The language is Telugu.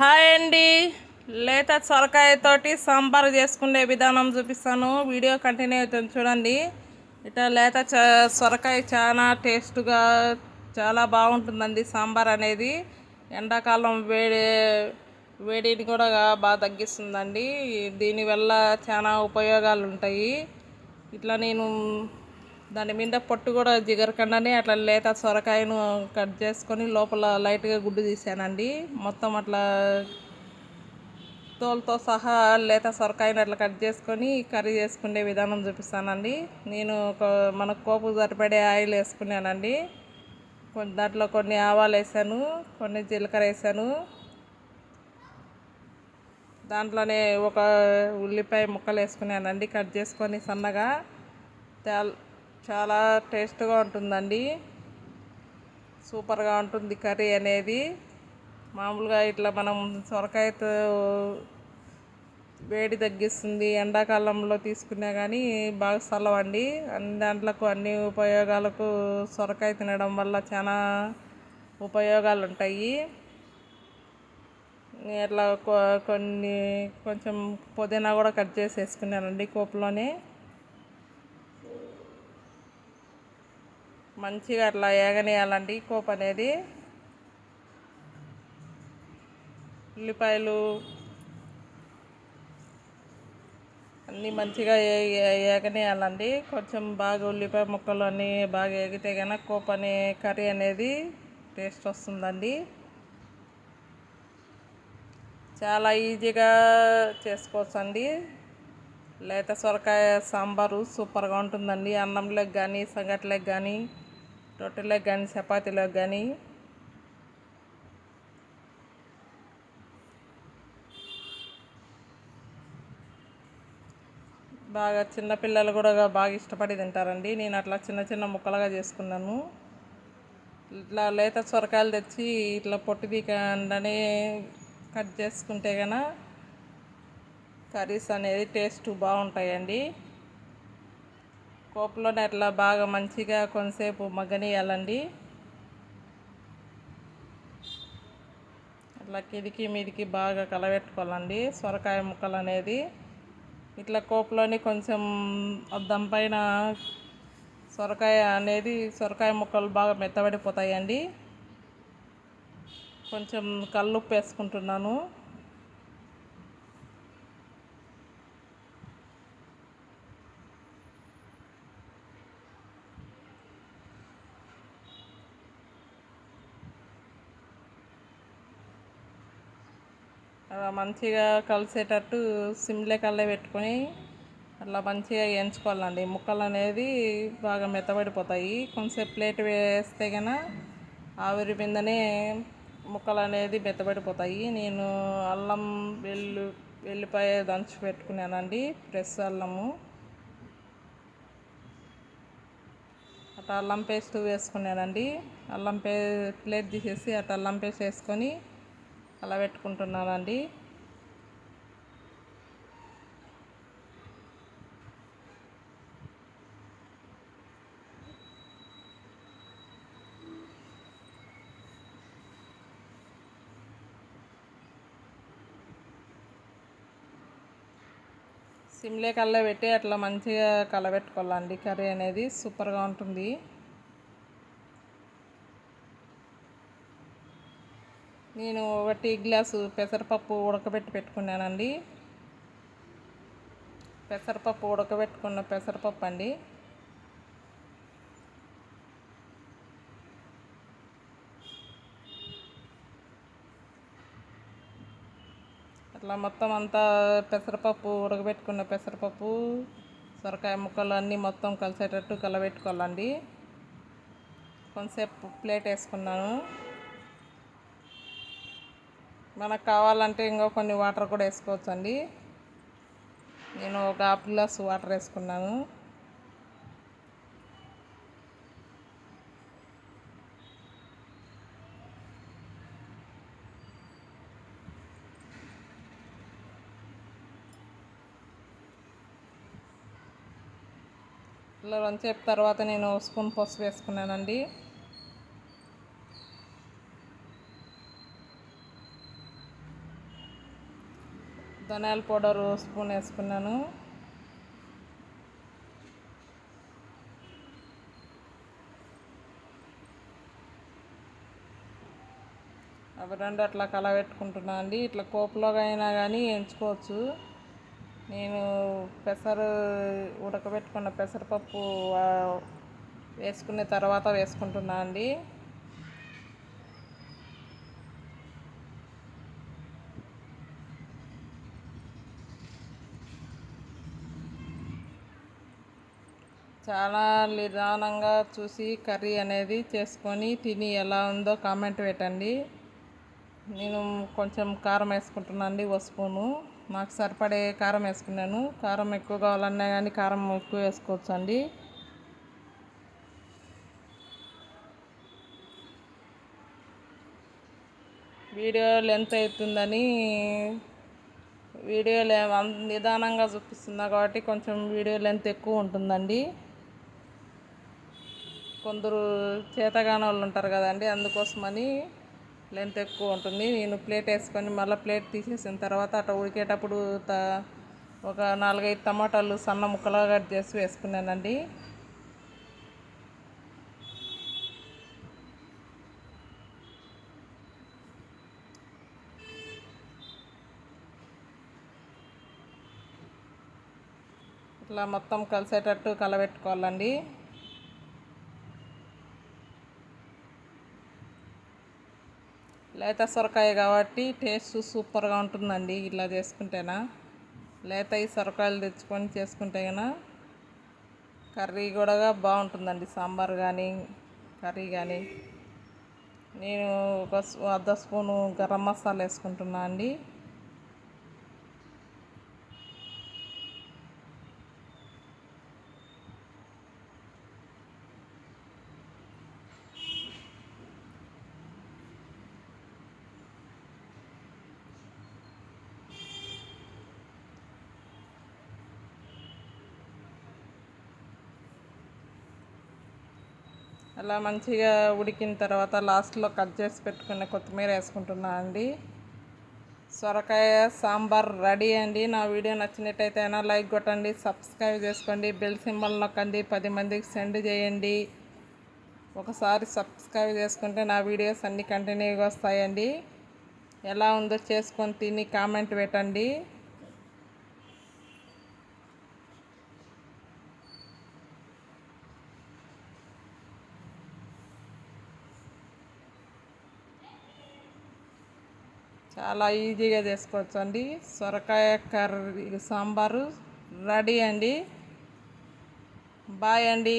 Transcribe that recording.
హాయ్ అండి. లేత సొరకాయతోటి సాంబార్ చేసుకునే విధానం చూపిస్తాను. వీడియో కంటిన్యూ అవుతుంది చూడండి. ఇట్లా లేత చ- సొరకాయ చాలా టేస్ట్గా చాలా బాగుంటుందండి సాంబార్ అనేది. ఎండాకాలం వేడి వేడిని కూడా బాగా తగ్గిస్తుందండి. దీనివల్ల చాలా ఉపయోగాలు ఉంటాయి ఇట్లా నేను దాని మీద పొట్టు కూడా జిగరకుండానే అట్లా లేత సొరకాయను కట్ చేసుకొని లోపల లైట్గా గుడ్డు తీసానండి. మొత్తం అట్లా తోలుతో సహా లేత సొరకాయను అట్లా కట్ చేసుకొని కర్రీ చేసుకునే విధానం చూపిస్తానండి. నేను ఒక మన కోపు సరిపడే ఆయిల్ వేసుకున్నానండి. కొన్ని దాంట్లో కొన్ని ఆవాలు వేసాను కొన్ని జీలకర్ర వేసాను. దాంట్లోనే ఒక ఉల్లిపాయ ముక్కలు వేసుకున్నానండి కట్ చేసుకొని సన్నగా. చాలా చాలా టేస్ట్గా ఉంటుందండి. సూపర్గా ఉంటుంది కర్రీ అనేది. మామూలుగా ఇట్లా మనం సొరకాయతో వేడి తగ్గిస్తుంది. ఎండాకాలంలో తీసుకున్నా కానీ బాగా చల్లవండి అన్ని దాంట్లకు అన్ని ఉపయోగాలకు సొరకాయ తినడం వల్ల చాలా ఉపయోగాలు ఉంటాయి ఇట్లా కొ- కొన్ని కొంచెం పుదీనా కూడా కట్ చేసి వేసుకున్నానండి కోపులోనే. మంచిగా అట్లా ఏగనేయాలండి కోపు అనేది. ఉల్లిపాయలు అన్నీ మంచిగా ఏ- ఏగనేయాలండి. కొంచెం బాగా ఉల్లిపాయ ముక్కలు అన్నీ బాగా ఏగితే కనుక కోపు అనే కర్రీ అనేది టేస్ట్ వస్తుందండి. చాలా ఈజీగా చేసుకోవచ్చండి. లేత సొరకాయ సాంబారు సూపర్గా ఉంటుందండి. అన్నంలోకి కానీ సంగట్లోకి కానీ రొట్టెలకు కానీ చపాతీలకు కానీ బాగా చిన్నపిల్లలు కూడా బాగా ఇష్టపడి తింటారండి. నేను అట్లా చిన్న చిన్న ముక్కలుగా చేసుకున్నాను. ఇట్లా లేత సొరకాయలు తెచ్చి ఇట్లా పొట్టు తీకండానే కట్ చేసుకుంటే కనుక కర్రీస్ అనేది టేస్ట్ బాగుంటాయండి. కోపులోనే అట్లా బాగా మంచిగా కొంతసేపు మగ్గనియాలండి అట్లా కిదికి మీదికి బాగా కలబెట్టుకోవాలండి. సొరకాయ ముక్కలు అనేది ఇట్లా కోపులోని కొంచెం అద్దం పైన సొరకాయ అనేది సొరకాయ ముక్కలు బాగా మెత్తబడిపోతాయండి. కొంచెం కల్లుప్పు వేసుకుంటున్నాను. మంచిగా కలిసేటట్టు సిమ్లే కళ్ళే పెట్టుకొని అట్లా మంచిగా వేయించుకోవాలండి. ముక్కలు అనేది బాగా మెత్తబడిపోతాయి. కొంచెంసేపు ప్లేట్ వేస్తే కనుక ఆవిరి మీదనే ముక్కలు అనేది మెత్తబడిపోతాయి. నేను అల్లం వెల్లు వెల్లిపాయ దంచి పెట్టుకున్నానండి. ఫ్రెష్ అల్లము. అట్లా అల్లం పేస్ట్ వేసుకున్నానండి. అల్లం పే ప్లేట్ తీసేసి అట్లా అల్లం పేస్ట్ వేసుకొని అలా పెట్టుకుంటున్నానండి. సిమ్లే కల్ల పెట్టి అట్లా మంచిగా కలబెట్టుకోవాలండి కర్రీ అనేది సూపర్గా ఉంటుంది. నేను ఒక టీ గ్లాసు పెసరపప్పు ఉడకబెట్టి పెట్టుకున్నానండి. పెసరపప్పు ఉడకబెట్టుకున్న పెసరపప్పు అండి. అట్లా మొత్తం అంతా పెసరపప్పు ఉడకబెట్టుకున్న పెసరపప్పు సొరకాయ ముక్కలు అన్నీ మొత్తం కలిసేటట్టు కలబెట్టుకోవాలండి. కొంతసేపు ప్లేట్ వేసుకున్నాను. మనకు కావాలంటే ఇంకో కొన్ని వాటర్ కూడా వేసుకోవచ్చండి. నేను ఒక హాఫ్ గ్లాస్ వాటర్ వేసుకున్నాను. ఇలా కొంచెంసేపు తర్వాత నేను స్పూన్ పసుపు వేసుకున్నానండి. ధనియాల పౌడర్ స్పూన్ వేసుకున్నాను. అవి రెండు అట్లా కలబెట్టుకుంటున్నా అండి. ఇట్లా కోపులోగా అయినా కానీ ఎంచుకోవచ్చు. నేను పెసరు ఉడకబెట్టుకున్న పెసరపప్పు వేసుకునే తర్వాత వేసుకుంటున్నా అండి. చాలా నిదానంగా చూసి కర్రీ అనేది చేసుకొని తిని ఎలా ఉందో కామెంట్ పెట్టండి. నేను కొంచెం కారం వేసుకుంటున్నాను అండి ఓ స్పూను. నాకు సరిపడే కారం వేసుకున్నాను. కారం ఎక్కువ కావాలన్నా కానీ కారం ఎక్కువ వేసుకోవచ్చు అండి వీడియో లెంత్ అవుతుందని వీడియో లే అం- నిదానంగా చూపిస్తున్నా కాబట్టి కొంచెం వీడియో లెంత్ ఎక్కువ ఉంటుందండి. కొందరు చేతగాని వాళ్ళు ఉంటారు కదండి అందుకోసమని లెంత్ ఎక్కువ ఉంటుంది. నేను ప్లేట్ వేసుకొని మళ్ళీ ప్లేట్ తీసేసిన తర్వాత అట్లా ఉడికేటప్పుడు త ఒక నాలుగైదు టమాటాలు సన్న ముక్కలుగా కట్ చేసి వేసుకున్నానండి. ఇట్లా మొత్తం కలిసేటట్టు కలబెట్టుకోవాలండి. లేత సొరకాయ కాబట్టి టేస్ట్ సూపర్గా ఉంటుందండి ఇలా చేసుకుంటేనా. లేత ఈ సొరకాయలు తెచ్చుకొని చేసుకుంటే కన్నా కర్రీ కూడా బాగుంటుందండి సాంబార్ కానీ కర్రీ కానీ నేను ఒక అర్ధ స్పూను గరం మసాలా వేసుకుంటున్నా అండి. అలా మంచిగా ఉడికిన తర్వాత లాస్ట్లో కట్ చేసి పెట్టుకున్న కొత్తిమీర వేసుకుంటున్నా అండి. సొరకాయ సాంబార్ రెడీ అండి. నా వీడియో నచ్చినట్టయితే అయినా లైక్ కొట్టండి సబ్స్క్రైబ్ చేసుకోండి బెల్ సింబల్ నొక్కండి పది మందికి సెండ్ చేయండి. ఒకసారి సబ్స్క్రైబ్ చేసుకుంటే నా వీడియోస్ అన్నీ కంటిన్యూగా వస్తాయండి. ఎలా ఉందో చేసుకొని తిని కామెంట్ పెట్టండి. చాలా ఈజీగా చేసుకోవచ్చు అండి సొరకాయ కర్రీ సాంబారు రెడీ అండి. బాయ్ అండి.